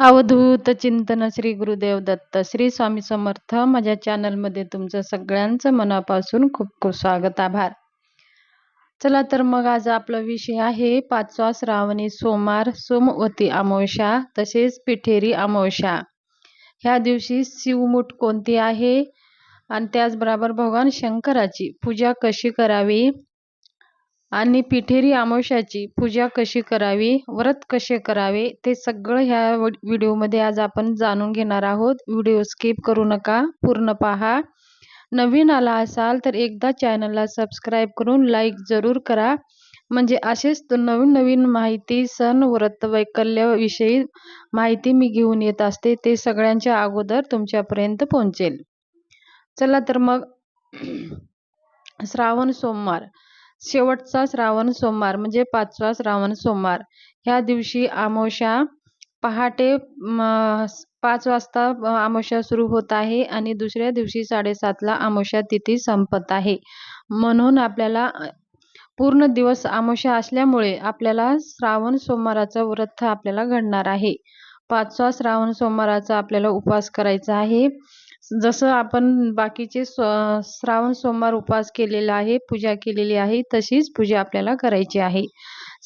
अवधूत चिंतन श्री गुरुदेव दत्त श्री स्वामी समर्थ. माझ्या चॅनलमध्ये तुमचं सगळ्यांचं मनापासून खूप खूप स्वागत आभार. चला तर मग आज आपला विषय आहे पाचवा श्रावणी सोमवार सोमवती अमावस्या तसेच पिठेरी अमावस्या. ह्या दिवशी शिवमुठ कोणती आहे? आणि त्याचबरोबर भगवान शंकराची पूजा कशी करावी? आणि पिठेरी अमावस्याची पूजा कशी करावी व्रत कसे करावे ते सगळं ह्या व्हिडिओमध्ये आज आपण जाणून घेणार आहोत. व्हिडिओ स्किप करू नका पूर्ण पहा. नवीन आला असाल तर एकदा चॅनलला सबस्क्राईब करून लाईक जरूर करा. म्हणजे असेच नवीन नवीन माहिती सण व्रत वैकल्याविषयी माहिती मी घेऊन येत असते ते सगळ्यांच्या अगोदर तुमच्यापर्यंत पोहोचेल. चला तर मग श्रावण सोमवार. शेवटचा श्रावण सोमवार म्हणजे पाचवा श्रावण सोमवार. ह्या दिवशी अमावस्या पहाटे पाच वाजता अमावस्या सुरू होत आहे आणि दुसऱ्या दिवशी साडेसातला अमावस्या तिथी संपत आहे. म्हणून आपल्याला पूर्ण दिवस अमावस्या असल्यामुळे आपल्याला श्रावण सोमवाराचं व्रत आपल्याला घडणार आहे. पाचवा श्रावण सोमवाराचा आपल्याला उपवास करायचा आहे. जसं आपण बाकीचे श्रावण सोमवार उपवास केलेला आहे पूजा केलेली आहे तशीच पूजा आपल्याला करायची आहे.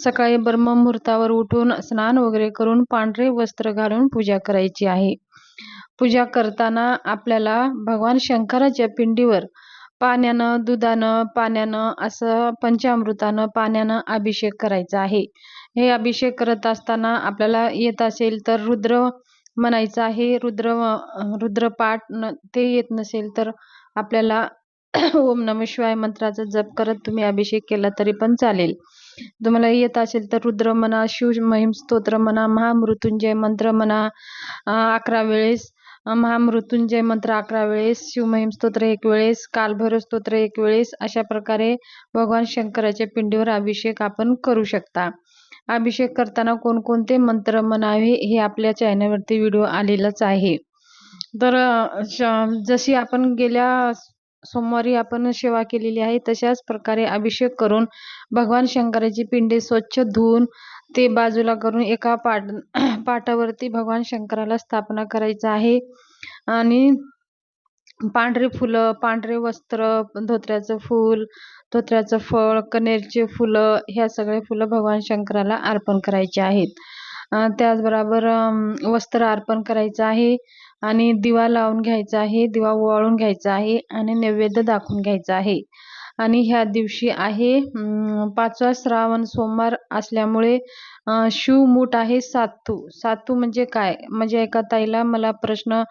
सकाळी ब्रह्ममुहूर्तावर उठून स्नान वगैरे करून पांढरे वस्त्र घालून पूजा करायची आहे. पूजा करताना आपल्याला भगवान शंकराच्या पिंडीवर पाण्यानं दुधानं पाण्यानं असं पंचामृतानं पाण्यानं अभिषेक करायचा आहे. हे अभिषेक करत असताना आपल्याला येत असेल तर रुद्र म्हणायचं आहे रुद्र रुद्रपाठ न ते येत नसेल तर आपल्याला ओम नम शिवाय मंत्राचा जप करत तुम्ही अभिषेक केला तरी पण चालेल. तुम्हाला येत असेल तर रुद्र म्हणा शिव महिम स्तोत्र म्हणा महामृत्युंजय मंत्र म्हणा अकरा वेळेस महामृत्युंजय मंत्र अकरा वेळेस शिवमहिम स्तोत्र एक वेळेस कालभैरव स्तोत्र एक वेळेस अशा प्रकारे भगवान शंकराच्या पिंडीवर अभिषेक आपण करू शकता. अभिषेक करताना कोणकोणते मंत्र म्हणावे हे आपल्या चॅनलवरती व्हिडिओ आलेलाच आहे. तर जशी आपण गेल्या सोमवारी आपण सेवा केलेली आहे तशाच प्रकारे अभिषेक करून भगवान शंकराची पिंडे स्वच्छ धुवून ते बाजूला करून एका पाट पाटावरती भगवान शंकराला स्थापना करायचं आहे. आणि पांढरे फुलं पांढरे वस्त्र धोत्र्याचं फूल धोत्र्याचं फळ कनेरचे फुलं ह्या सगळे फुलं भगवान शंकराला अर्पण करायचे आहेत. त्याचबरोबर वस्त्र अर्पण करायचं आहे आणि दिवा लावून घ्यायचा आहे दिवा ओवाळून घ्यायचा आहे आणि नैवेद्य दाखवून घ्यायचा आहे. आणि ह्या दिवशी आहे पाचवा श्रावण सोमवार असल्यामुळे शिवमूठ आहे सातू. सातू म्हणजे काय? म्हणजे एका ताईला मला प्रश्न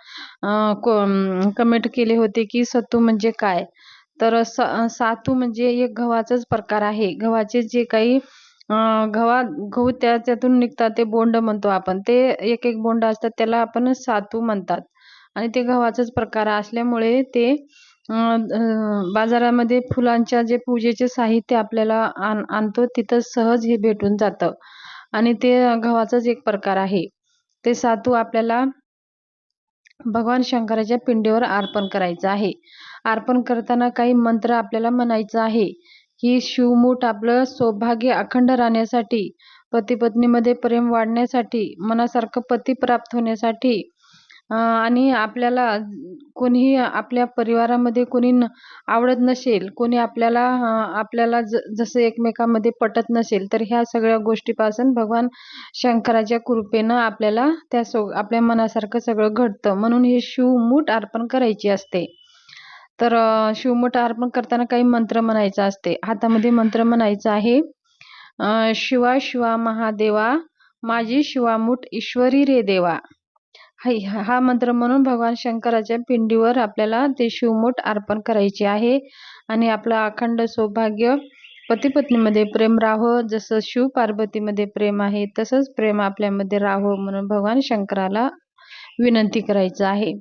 कमेंट केले होते की सत्तू म्हणजे काय? तर सातू म्हणजे एक गव्हाचाच प्रकार आहे. गव्हाचे जे काही गव्हा गहू त्याच्यातून निघतात ते बोंड म्हणतो आपण. ते एक एक बोंड असतात त्याला आपण सातू म्हणतात. आणि ते गव्हाचाच प्रकार असल्यामुळे ते बाजारामध्ये फुलांच्या जे पूजेचे साहित्य आपल्याला आण आणतो तिथं सहज हे भेटून जातं. आणि ते गव्हाचाच एक प्रकार आहे. ते सातू आपल्याला भगवान शंकराच्या पिंडीवर अर्पण करायचं आहे. अर्पण करताना काही मंत्र आपल्याला म्हणायचं आहे. की शिवमूठ आपलं सौभाग्य अखंड राहण्यासाठी पती पत्नीमध्ये प्रेम वाढण्यासाठी मनासारखं पती प्राप्त होण्यासाठी आणि आपल्याला कोणीही आपल्या परिवारामध्ये कोणी आवडत नसेल कोणी आपल्याला आपल्याला ज जसं एकमेकामध्ये पटत नसेल तर ह्या सगळ्या गोष्टीपासून भगवान शंकराच्या कृपेनं आपल्याला त्या सो आपल्या मनासारखं सगळं घडतं. म्हणून हे शिवमूठ अर्पण करायची असते. तर शिवमूठ अर्पण करताना काही मंत्र म्हणायचं असते. हातामध्ये मंत्र म्हणायचं आहे शिवा शिवा महादेवा माझी शिवामूठ ईश्वरी रे देवा. हा मंत्र म्हणून भगवान शंकराच्या पिंडीवर आपल्याला ते शिवमुठ अर्पण करायचे आहे. आणि आपलं अखंड सौभाग्य पतीपत्नीमध्ये प्रेम राहो जसं शिव पार्वतीमध्ये प्रेम आहे तसंच प्रेम आपल्यामध्ये राहो म्हणून भगवान शंकराला विनंती करायचं आहे.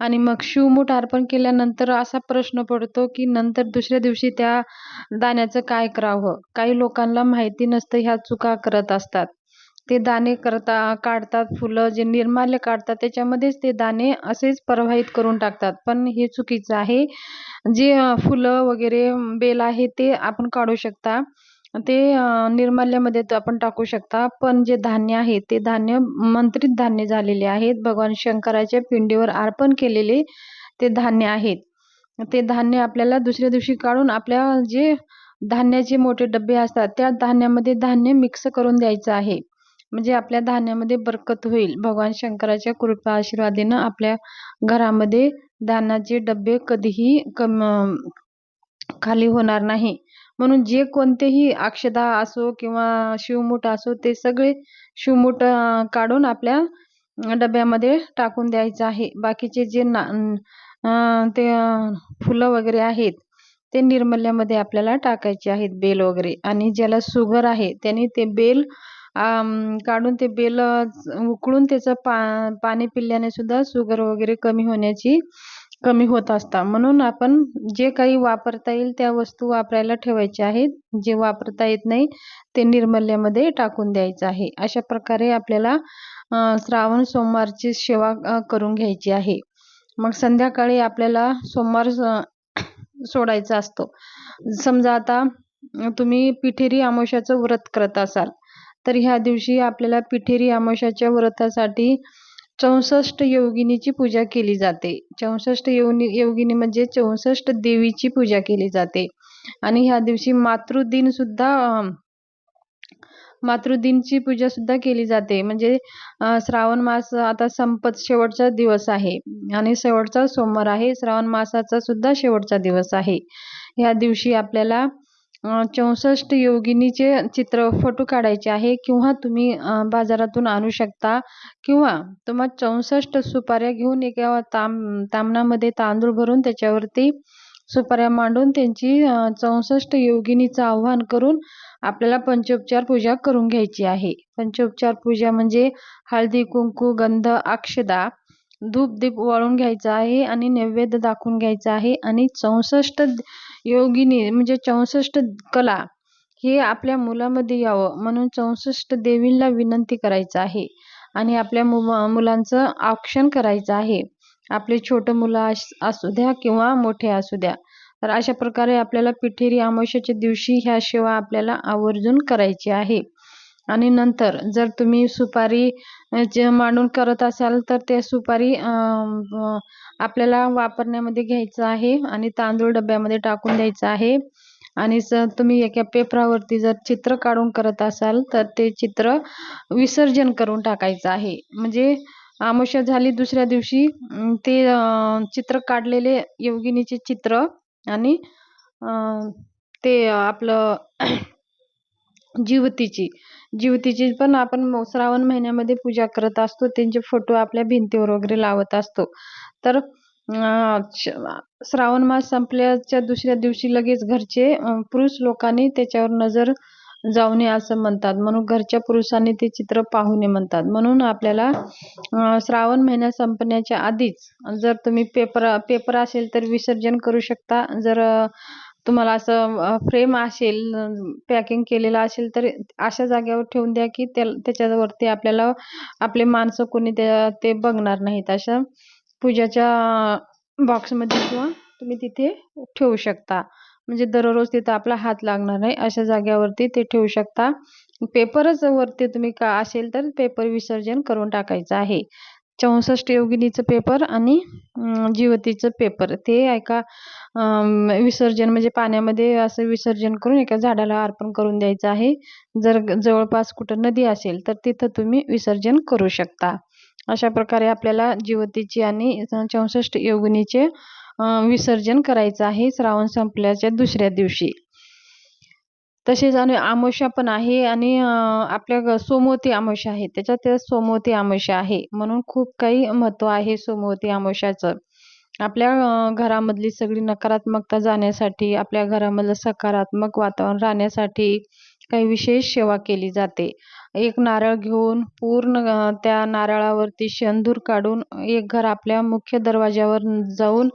आणि मग शिवमूठ अर्पण केल्यानंतर असा प्रश्न पडतो की नंतर दुसऱ्या दिवशी त्या दाण्याचं काय करावं? काही लोकांना माहिती नसतं ह्या चुका करत असतात. ते दाणे करता काढतात फुलं जे निर्माल्य काढतात त्याच्यामध्येच ते दाणे असेच प्रवाहित करून टाकतात. पण हे चुकीचं आहे. जे फुलं वगैरे बेल आहे ते आपण काढू शकता. ते निर्माल्यामध्ये आपण टाकू शकता. पण जे धान्य आहे ते धान्य मंत्रित धान्य झालेले आहेत. भगवान शंकराच्या पिंडीवर अर्पण केलेले ते धान्य आहेत. ते धान्य आपल्याला दुसऱ्या दिवशी काढून आपल्या जे धान्याचे मोठे डबे असतात त्या धान्यामध्ये धान्य मिक्स करून द्यायचं आहे. म्हणजे आपल्या धान्यामध्ये बरकत होईल. भगवान शंकराच्या कृपा आशीर्वादेनं आपल्या घरामध्ये धान्याचे डबे कधीही कम खाली होणार नाही. म्हणून जे कोणतेही अक्षदा असो किंवा शिवमूठ असो ते सगळे शिवमूठ काढून आपल्या डब्यामध्ये टाकून द्यायचं आहे. बाकीचे जे ना ते फुलं वगैरे आहेत ते निर्मल्यामध्ये आपल्याला टाकायचे आहेत बेल वगैरे. आणि ज्याला शुगर आहे त्याने ते बेल काढून ते बेल उकळून त्याचं पा पाणी पिल्याने सुद्धा शुगर वगैरे कमी होण्याची कमी होत असतात म्हणून आपण जे काही वापरता येईल त्या वस्तू वापरायला ठेवायच्या आहेत. जे वापरता येत नाही ते निर्मल्यामध्ये टाकून द्यायचं आहे. अशा प्रकारे आपल्याला श्रावण सोमवारची सेवा करून घ्यायची आहे. मग संध्याकाळी आपल्याला सोमवार सोडायचा असतो. समजा आता तुम्ही पिठेरी अमावस्याचं व्रत करत असाल तर ह्या दिवशी आपल्याला पिठेरी अमावस्याच्या व्रतासाठी चौसष्ट योगिनीची पूजा केली जाते. चौसष्ट योगिनी योगिनी म्हणजे चौसष्ट देवीची पूजा केली जाते. आणि ह्या दिवशी मातृदिन सुद्धा मातृदिनची पूजा सुद्धा केली जाते. म्हणजे श्रावण मास आता संपत शेवटचा दिवस आहे. आणि शेवटचा सोमवार आहे. श्रावण मासाचा सुद्धा शेवटचा दिवस आहे. ह्या दिवशी आपल्याला चौसष्ट योगिनीचे चित्र फोटो काढायचे आहे किंवा तुम्ही बाजारातून आणू शकता किंवा तुम्हाला चौसष्ट सुपाऱ्या घेऊन एका ताम तामणामध्ये तांदूळ भरून त्याच्यावरती सुपाऱ्या मांडून त्यांची चौसष्ट योगिनीचं आव्हान करून आपल्याला पंचोपचार पूजा करून घ्यायची आहे. पंचोपचार पूजा म्हणजे हळदी कुंकू गंध अक्षदा धूप दीप वाळून घ्यायचा आहे आणि नैवेद्य दाखवून घ्यायचा आहे आणि चौसष्ट योगिनी म्हणजे चौसष्ट कला हे आपल्या मुलामध्ये यावं म्हणून चौसष्ट देवींना विनंती करायचं आहे. आणि आपल्या मु मुलांचं औक्षण करायचं आहे. आपले छोटं मुलं असू द्या किंवा मोठे असू द्या. तर अशा प्रकारे आपल्याला पिठेरी अमावस्याच्या दिवशी ह्या सेवा आपल्याला आवर्जून करायची आहे. आणि नंतर जर तुम्ही सुपारी जे मांडून करत असाल तर ते सुपारी आपल्याला वापरण्यामध्ये घ्यायचं आहे आणि तांदूळ डब्यामध्ये टाकून द्यायचं आहे. आणि स तुम्ही एका पेपरावरती जर चित्र काढून करत असाल तर ते चित्र विसर्जन करून टाकायचं आहे. म्हणजे अमावस्या झाली दुसऱ्या दिवशी ते चित्र काढलेले योगिनीचे चित्र आणि ते आपलं जिवतीची. जिवतीची पण आपण श्रावण महिन्यामध्ये पूजा करत असतो. त्यांचे फोटो आपल्या भिंतीवर वगैरे लावत असतो. तर श्रावण मास संपल्याच्या दुसऱ्या दिवशी लगेच घरचे पुरुष लोकांनी त्याच्यावर नजर जाऊ नये असं म्हणतात. म्हणून घरच्या पुरुषांनी ते चित्र पाहू नये म्हणतात. म्हणून आपल्याला श्रावण महिना संपण्याच्या आधीच जर तुम्ही पेपर पेपर असेल तर विसर्जन करू शकता. जर तुम्हाला असं फ्रेम असेल पॅकिंग केलेलं असेल तर अशा जागेवर ठेवून द्या की त्या त्याच्यावरती आपल्याला आपले माणसं कोणी त्या ते बघणार नाहीत. अशा पूजाच्या बॉक्समध्ये किंवा तुम्ही तिथे ठेवू शकता. म्हणजे दररोज तिथं आपला हात लागणार नाही अशा जागेवरती ते ठेवू शकता. पेपरच वरती तुम्ही का असेल तर पेपर विसर्जन करून टाकायचं आहे. चौसष्ट योगिनीचं पेपर आणि जीवतीचं पेपर ते एका विसर्जन म्हणजे पाण्यामध्ये असं विसर्जन करून एका झाडाला अर्पण करून द्यायचं आहे. जर जवळपास कुठं नदी असेल तर तिथं तुम्ही विसर्जन करू शकता. अशा प्रकारे आपल्याला जीवतीची आणि चौसष्ट योगिनीचे विसर्जन करायचं आहे. श्रावण संपल्याच्या दुसऱ्या दिवशी. तसेच आणि अमावस्या पण आहे आणि आपल्या सोमवती अमावस्या आहे. त्याच्यात सोमवती अमावस्या आहे. म्हणून खूप काही महत्त्व आहे सोमवती अमावस्याचं आपल्या घरामधली सगळी नकारात्मकता जाण्यासाठी आपल्या घरामधलं सकारात्मक वातावरण राहण्यासाठी काही विशेष सेवा केली जाते. एक नारळ घेऊन पूर्ण त्या नारळावरती शेंदूर काढून एक घर आपल्या मुख्य दरवाज्यावर जाऊन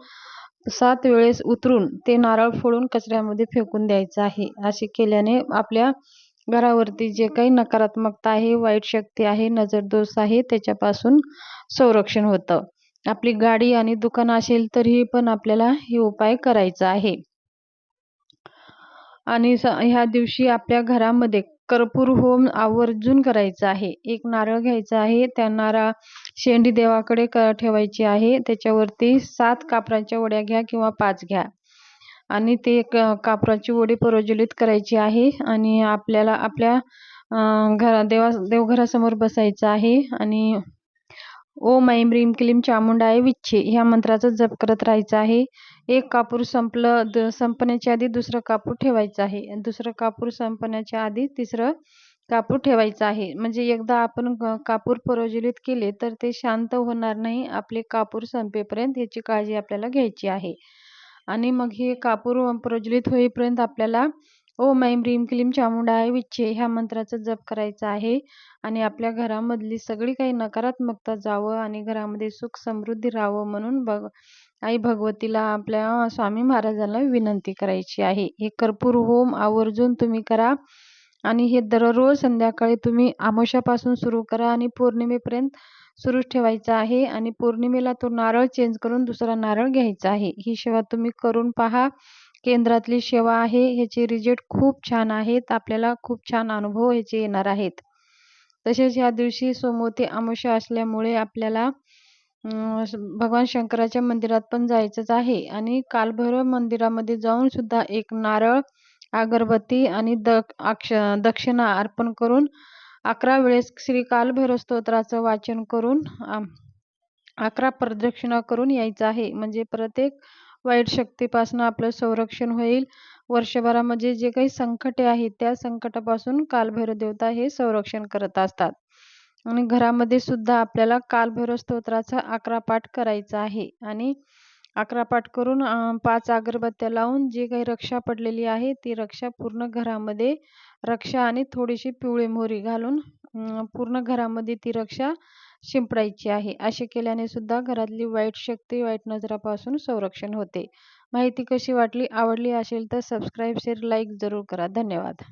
सात वेळेस उतरून ते नारळ फोडून कचऱ्यामध्ये फेकून द्यायचं आहे. असे केल्याने आपल्या घरावरती जे काही नकारात्मकता आहे वाईट शक्ती आहे नजरदोष आहे त्याच्यापासून संरक्षण होतं. आपली गाडी आणि दुकान असेल तरीही पण आपल्याला हे उपाय करायचा आहे. आणि ह्या दिवशी आपल्या घरामध्ये कर्पूर होम आवर्जून करायचा आहे. एक नारळ घ्यायचा आहे. त्या नारळ शेंडी देवाकडे क ठेवायची आहे. त्याच्यावरती सात कापराच्या वड्या घ्या किंवा पाच घ्या. आणि ते कापराची वडी प्रज्वलित करायची आहे. आणि आपल्याला आपल्या घरा देवा देवघरासमोर बसायचं आहे. आणि ओम ऐं ह्रीं क्लीम चामुंडाय विच्छे. ह्या मंत्राचा जप करत राहायचं आहे. एक कापूर संपलं द संपण्याच्या आधी दुसरं कापूर ठेवायचं आहे. दुसरं कापूर संपण्याच्या आधी तिसरं कापूर ठेवायचं आहे. म्हणजे एकदा आपण कापूर प्रज्वलित केले तर ते शांत होणार नाही. आपले कापूर संपेपर्यंत याची काळजी आपल्याला घ्यायची आहे. आणि मग हे कापूर प्रज्वलित होईपर्यंत आपल्याला ओम ऐं ह्रीम क्लीम चामुंडाय विच्छे ह्या मंत्राचा जप करायचा आहे आणि आपल्या घरामधली सगळी काही नकारात्मकता जावं आणि घरामध्ये सुख समृद्धी राहावं म्हणून बघ आई भगवतीला आपल्या स्वामी महाराजांना विनंती करायची आहे. हे कर्पूर होम आवर्जून तुम्ही करा आणि हे दररोज संध्याकाळी तुम्ही आमोशापासून सुरू करा आणि पौर्णिमेपर्यंत सुरूच ठेवायचं आहे आणि पौर्णिमेला तो नारळ चेंज करून दुसरा नारळ घ्यायचा आहे. ही सेवा तुम्ही करून पहा. केंद्रातली सेवा आहे ह्याचे रिजल्ट खूप छान आहेत. आपल्याला खूप छान अनुभव ह्याचे येणार आहेत. तसेच ह्या दिवशी सोमवती अमावस्या असल्यामुळे आपल्याला भगवान शंकराच्या मंदिरात पण जायचंच आहे. आणि कालभैरव मंदिरामध्ये जाऊन सुद्धा एक नारळ अगरबत्ती आणि द अक्ष दक्षिणा अर्पण करून अकरा वेळेस श्री कालभैरव स्तोत्राचं वाचन करून अकरा प्रदक्षिणा करून यायचं आहे. म्हणजे प्रत्येक वाईट शक्तीपासून आपलं संरक्षण होईल. वर्षभरामध्ये म्हणजे जे काही संकटे आहेत त्या संकटापासून कालभैरव देवता हे संरक्षण करत असतात. आणि घरामध्ये सुद्धा आपल्याला कालभैरव स्तोत्राचा अकरा पाठ करायचा आहे. आणि अकरा पाठ करून पाच अगरबत्त्या लावून जी काही रक्षा पडलेली आहे ती रक्षा पूर्ण घरामध्ये रक्षा आणि थोडीशी पिवळी मोहरी घालून पूर्ण घरामध्ये ती रक्षा शिंपडायची आहे. असे केल्याने सुद्धा घरातली वाईट शक्ती वाईट नजरापासून संरक्षण होते. माहिती कशी वाटली आवडली असेल तर सबस्क्राईब शेअर लाईक जरूर करा. धन्यवाद.